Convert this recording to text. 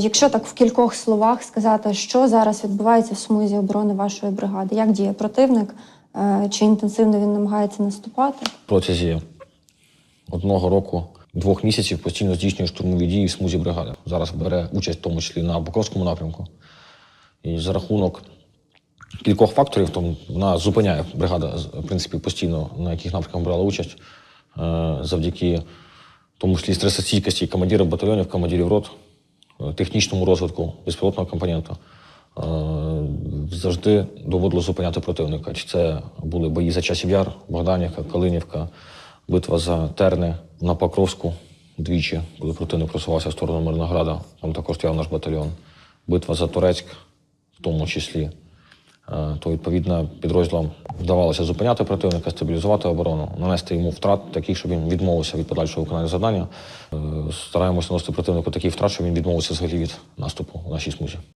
якщо так в кількох словах сказати, що зараз відбувається в смузі оборони вашої бригади, як діє противник, е, чи інтенсивно він намагається наступати? протязі одного року, двох місяців постійно здійснює штурмові дії в смузі бригади. Зараз бере участь в тому числі на Покровському напрямку. І за рахунок кількох факторів, тому вона зупиняє бригада, в принципі, постійно на яких напрямках брала участь, е, завдяки тому числі стресостійкості командирів батальйонів, командирів рот, технічному розвитку безпілотного компоненту. е, Завжди доводило зупиняти противника. Чи це були бої за часів яр, Богданівка, Калинівка, битва за Терни на Покровську двічі, коли противник просувався в сторону Мирнограда, там також стояв наш батальйон. Битва за Турецьк, в тому числі. Е, То відповідно підрозділам вдавалося зупиняти противника, стабілізувати оборону, нанести йому втрат таких, щоб він відмовився від подальшого виконання завдання. Е, Стараємося наносити противнику такий втрат, щоб він відмовився взагалі від наступу у нашій смузі.